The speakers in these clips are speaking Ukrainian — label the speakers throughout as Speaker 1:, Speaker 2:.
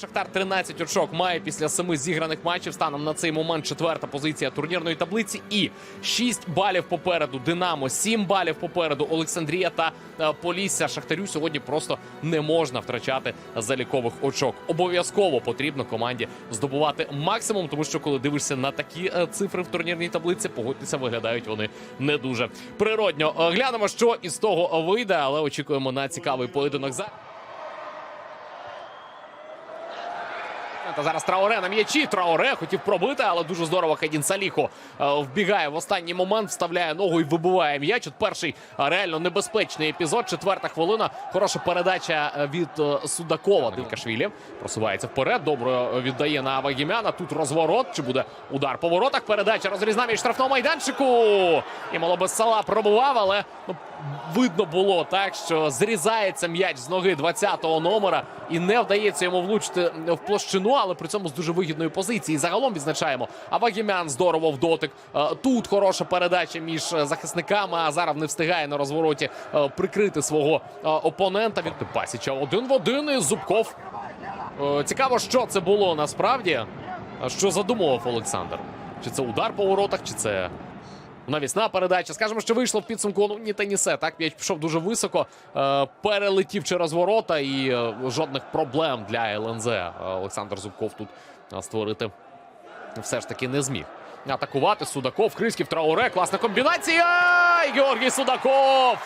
Speaker 1: Шахтар 13 очок має після семи зіграних матчів. Станом на цей момент четверта позиція турнірної таблиці. І 6 балів попереду. Динамо, 7 балів попереду. Олександрія та е, Полісся. Шахтарю сьогодні просто не можна втрачати залікових очок. Обов'язково потрібно команді здобувати максимум, тому що коли дивишся на такі е, цифри в турнірній таблиці, погодьтеся, виглядають вони не дуже природньо. Е, Глянемо, що із того вийде, але очікуємо на цікавий поєдинок за. Та зараз Траоре на м'ячі. Траоре хотів пробити, але дуже здорово. Хедін Саліхо е, вбігає в останній момент, вставляє ногу і вибиває м'яч. От перший е, реально небезпечний епізод. Четверта хвилина. Хороша передача е, від Судакова. Дилкашвілі просувається вперед. Добре віддає на Вагімяна. Тут розворот. Чи буде удар по воротах? Передача розрізна між штрафного майданчику. І мало без сала пробував, але ну, видно було так, що зрізається м'яч з ноги 20-го номера і не вдається йому влучити в площину, але при цьому з дуже вигідної позиції. Загалом відзначаємо. Авагімян здорово в дотик. Е, Тут хороша передача між е, захисниками. А зараз не встигає на розвороті е, прикрити свого опонента. Від Пасіча один в один і Зубков. Цікаво, що це було насправді. Що задумував Олександр? Чи це удар по воротах, чи це навісна передача. Скажемо, що вийшло в підсумку. Ну ні те, ні се. Так м'яч пішов дуже високо, е, перелетів через ворота, і е, жодних проблем для ЛНЗ е, Олександр Зубков тут створити все ж таки не зміг. Атакувати Судаков, Хрисків, Трауре. Класна комбінація. Георгій Судаков.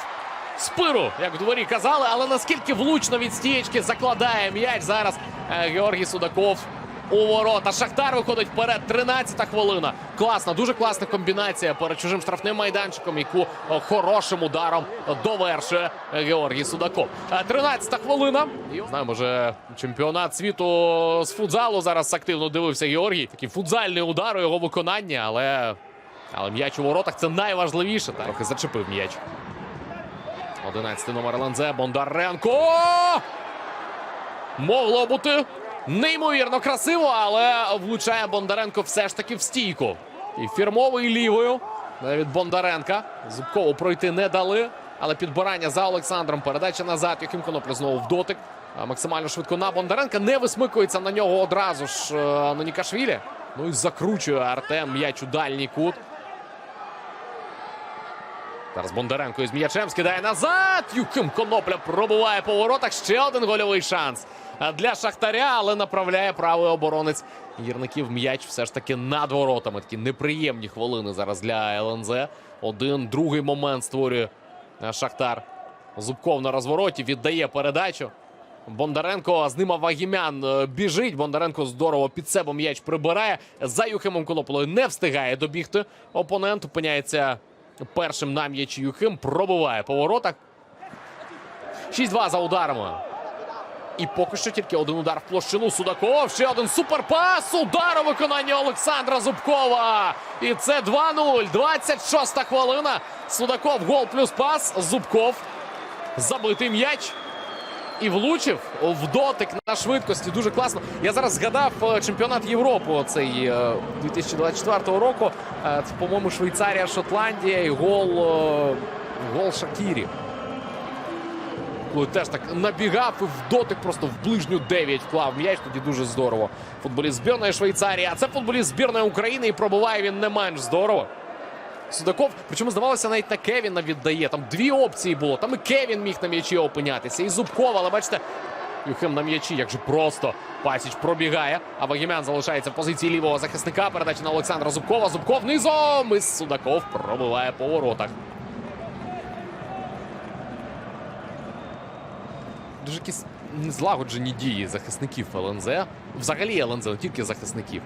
Speaker 1: Спиру, як в дворі казали, але наскільки влучно від стієчки закладає м'яч зараз Георгій Судаков у ворота. Шахтар виходить вперед. 13-та хвилина. Класна, дуже класна комбінація перед чужим штрафним майданчиком, яку е, хорошим ударом довершує Георгій Судаков. Е, 13-та хвилина. Знаємо, може чемпіонат світу з футзалу зараз активно дивився Георгій. Такий футзальний удар у його виконанні, але, але м'яч у воротах це найважливіше. Трохи зачепив м'яч. 11 номер ЛНЗ Бондаренко. Могло бути неймовірно красиво, але влучає Бондаренко все ж таки в стійку. І фірмовий лівою від Бондаренка. Зубкову пройти не дали. Але підбирання за Олександром. Передача назад. Яким Конопля знову в дотик. Максимально швидко на Бондаренка. Не висмикується на нього одразу ж е, Нонікашвілі. Ну і закручує Артем м'яч у дальній кут. Зараз Бондаренко із м'ячем скидає назад. Юхим Конопля пробуває по воротах. Ще один гольовий шанс для Шахтаря, але направляє правий оборонець гірників м'яч все ж таки над воротами. Такі неприємні хвилини зараз для ЛНЗ. Один другий момент створює е, Шахтар. Зубков на розвороті віддає передачу. Бондаренко з ним Вагімян е, біжить. Бондаренко здорово під себе м'яч прибирає. За Юхимом Коноплею не встигає добігти. Опонент опиняється першим на м'ячі Юхим. Пробиває по воротах. 6-2 за ударами. І поки що тільки один удар в площину Судаков. Ще один суперпас. Удар у виконанні Олександра Зубкова. І це 2-0. 26 хвилина. Судаков гол плюс пас. Зубков. Забитий м'яч. І влучив в дотик на швидкості. Дуже класно. Я зараз згадав е, чемпіонат Європи цей е, 2024 року. Е, по-моєму, Швейцарія, Шотландія і гол, е, гол Шакірі. Теж так набігав і в дотик просто в ближню 9 вклав м'яч. Тоді дуже здорово. Футболіст збірної Швейцарії. А це футболіст збірної України і пробуває він не менш здорово. Судаков, причому здавалося, навіть на Кевіна віддає. Там дві опції було. Там і Кевін міг на м'ячі опинятися, і Зубков, але бачите, Юхим на м'ячі, як же просто Пасіч пробігає. А Вагімян залишається в позиції лівого захисника. Передача на Олександра Зубкова. Зубков низом. І Судаков пробиває по воротах. Дуже якісь незлагоджені дії захисників ЛНЗ. Взагалі ЛНЗ, не тільки захисників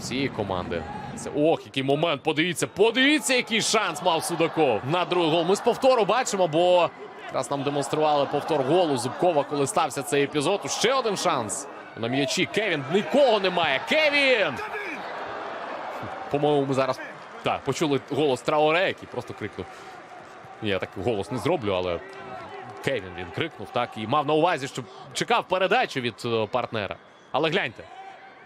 Speaker 1: всієї команди. Це ох, який момент. Подивіться, подивіться, який шанс мав Судаков на другий гол. Ми з повтору бачимо, бо якраз нам демонстрували повтор голу Зубкова, коли стався цей епізод. Ще один шанс на м'ячі. Кевін нікого немає. Кевін! По-моєму, ми зараз так, почули голос Траоре, який просто крикнув. Я так голос не зроблю, але Кевін він крикнув так і мав на увазі, що чекав передачу від е, партнера. Але гляньте.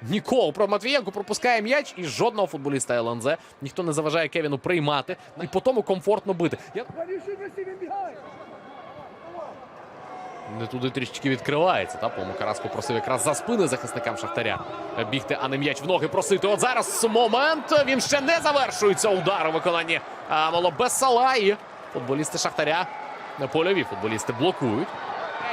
Speaker 1: Нікого про Матвієнко пропускає м'яч і жодного футболіста ЛНЗ. Ніхто не заважає Кевіну приймати і по тому комфортно бити. Я... не туди трішечки відкривається. Та Помо Караско просив якраз за спини захисникам Шахтаря бігти, а не м'яч в ноги просити. От зараз момент. Він ще не завершується. Удар у виконанні Малобесала. І футболісти Шахтаря, польові футболісти блокують.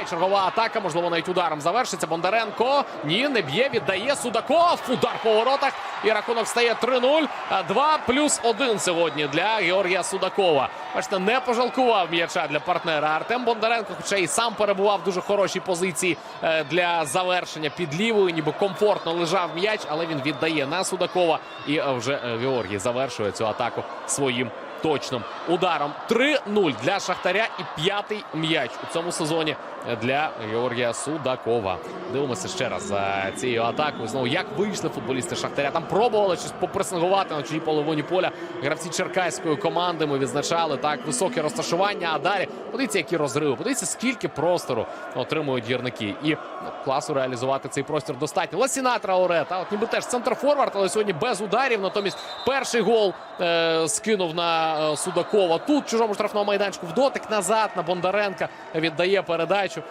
Speaker 1: Е, Чергова атака, можливо, навіть ударом завершиться. Бондаренко. Ні, не б'є, віддає Судаков. Удар по воротах. І рахунок стає 3-0. А 2 плюс 1 сьогодні для Георгія Судакова. Бачите, не пожалкував м'яча для партнера Артем Бондаренко, хоча і сам перебував в дуже хорошій позиції е, для завершення під лівою, ніби комфортно лежав м'яч, але він віддає на Судакова. І е, вже е, Георгій завершує цю атаку своїм точним ударом. 3-0 для Шахтаря і п'ятий м'яч у цьому сезоні для Георгія Судакова. Дивимося ще раз за цією атакою. Знову як вийшли футболісти Шахтаря. Там пробували щось попресингувати на чужій половині поля. Гравці черкаської команди ми відзначали так високе розташування. А далі подивіться, які розриви. Подивіться, скільки простору отримують гірники. І ну, класу реалізувати цей простір достатньо. Ласіна Траоре, та от ніби теж центр форвард, але сьогодні без ударів. Натомість перший гол е, скинув на е, Судакова. Тут чужому штрафному майданчику в дотик назад на Бондаренка віддає передачу.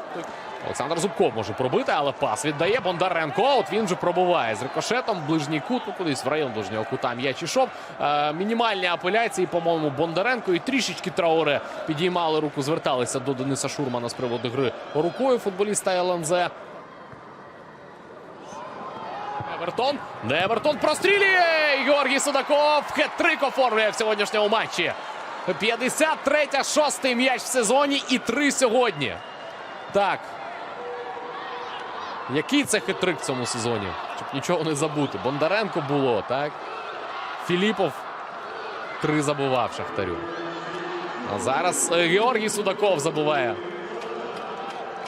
Speaker 1: Олександр Зубков може пробити, але пас віддає Бондаренко. От він вже пробуває з рикошетом. Ближній кут, ну кудись в район ближнього кута м'яч ішов. Е, мінімальні апеляції, по-моєму, Бондаренко і трішечки Траоре підіймали руку, зверталися до Дениса Шурмана з приводу гри рукою футболіста ЛНЗ. Евертон. Евертон прострілює. Георгій Судаков. Хет-трик оформлює в сьогоднішньому матчі. 53-я, шостий м'яч в сезоні і три сьогодні. Так. Який це хитрик в цьому сезоні? Щоб нічого не забути. Бондаренко було, так? Філіпов три забував Шахтарю. А зараз е, Георгій Судаков забуває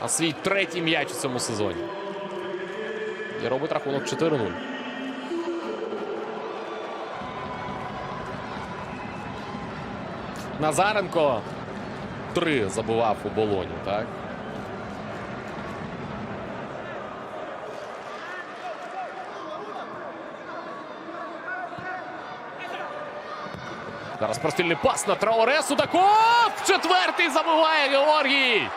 Speaker 1: на свій третій м'яч у цьому сезоні. І робить рахунок 4-0. Назаренко три забував у болоні, так? Зараз простильний пас на Траоре. Судаков! Четвертий забиває Георгій.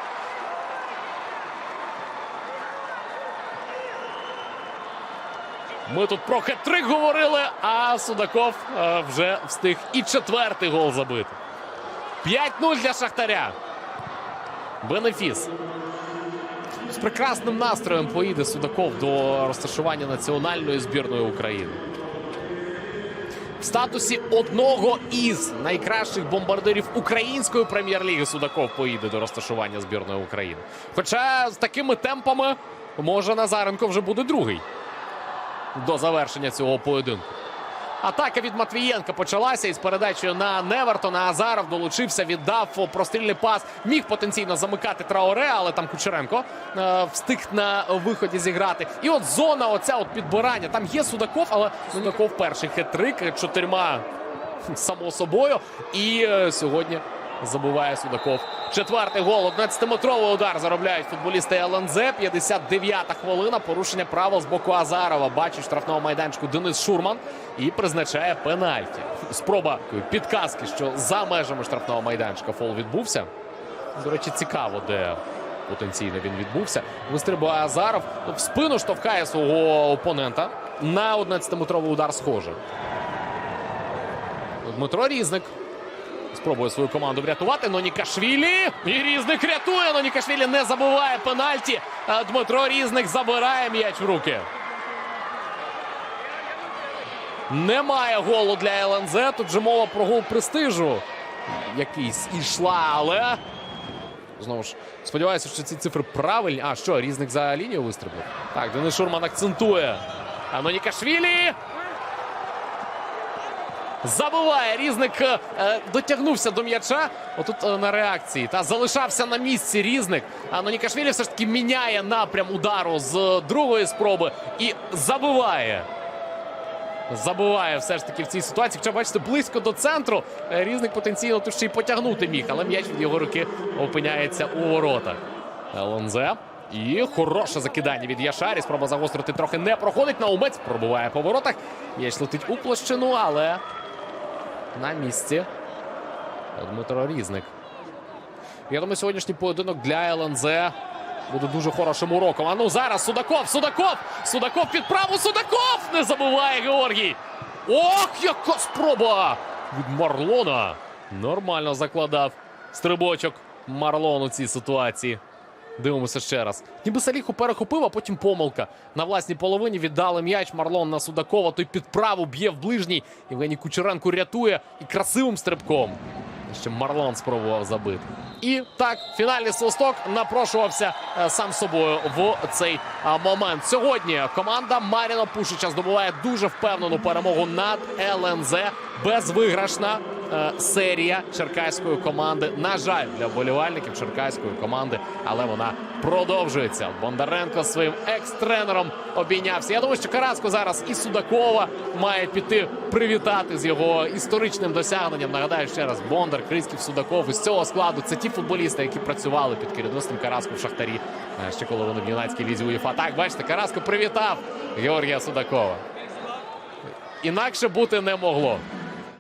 Speaker 1: Ми тут про хет-трик говорили, а Судаков е, вже встиг і четвертий гол забити. 5-0 для Шахтаря. Бенефіс. З прекрасним настроєм поїде Судаков до розташування національної збірної України. В статусі одного із найкращих бомбардирів української прем'єр-ліги Судаков поїде до розташування збірної України. Хоча з такими темпами може Назаренко вже буде другий до завершення цього поєдинку. Атака від Матвієнка почалася із передачею на Невертона. Азаров долучився, віддав прострільний пас. Міг потенційно замикати Траоре, але там Кучеренко е, встиг на виході зіграти. І от зона, оця от підбирання. Там є Судаков, але Судаков перший хитрик чотирма само собою. І е, сьогодні забиває Судаков. Четвертий гол. 11-метровий удар заробляють футболісти ЛНЗ. 59-та хвилина. Порушення правил з боку Азарова. Бачить штрафного майданчику Денис Шурман і призначає пенальті. Спроба підказки, що за межами штрафного майданчика фол відбувся. До речі, цікаво, де потенційно він відбувся. Вистрибує Азаров. В спину штовхає свого опонента. На 11-метровий удар схоже. Дмитро Різник. Спробує свою команду врятувати. Нонікашвілі. І Різник рятує. Нонікашвілі не забуває пенальті. А Дмитро Різник забирає м'яч в руки. Немає голу для ЛНЗ. Тут же мова про гол престижу. Якийсь ішла, але. Знову ж сподіваюся, що ці цифри правильні. А що, різник за лінію вистрибнув? Так, Денис Шурман акцентує. А Нонікашвілі. Забиває різник е, дотягнувся до м'яча. Отут е, на реакції. Та залишався на місці різник. А Нонікашвілі все ж таки міняє напрям удару з другої спроби і забиває. Забиває все ж таки в цій ситуації. Хоча, бачите, близько до центру. Е, Різник потенційно тут ще й потягнути міг, але м'яч від його руки опиняється у воротах. ЛНЗ. І хороше закидання від Яшарі. Спроба загострити трохи не проходить. Наумець пробуває по воротах. М'яч летить у площину, але на місці. Дмитро Різник. Я думаю, сьогоднішній поєдинок для ЛНЗ буде дуже хорошим уроком. А ну зараз Судаков, Судаков! Судаков під праву, Судаков! Не забуває Георгій! Ох, яка спроба! Від Марлона. Нормально закладав стрибочок Марлон у цій ситуації. Дивимося ще раз. Ніби Саліху перехопив, а потім помилка. На власній половині віддали м'яч Марлон на Судакова. Той під праву б'є в ближній. Євгеній Кучеренко рятує і красивим стрибком. Ще Марлон спробував забити. І так, фінальний свисток напрошувався е, сам собою в цей момент. Сьогодні команда Маріна Пушича здобуває дуже впевнену перемогу над ЛНЗ. Безвиграшна е, серія черкаської команди. На жаль, для вболівальників черкаської команди, але вона продовжується. Бондаренко своїм екс-тренером обійнявся. Я думаю, що Караско зараз і Судакова має піти привітати з його історичним досягненням. Нагадаю ще раз, Бондар, Крисків, Судаков із цього складу. Це ті футболісти, які працювали під керівництвом Караско в Шахтарі. е, Ще коли вони в юнацькій лізі УЄФА. Так, бачите, Караско привітав Георгія Судакова. Інакше бути не могло.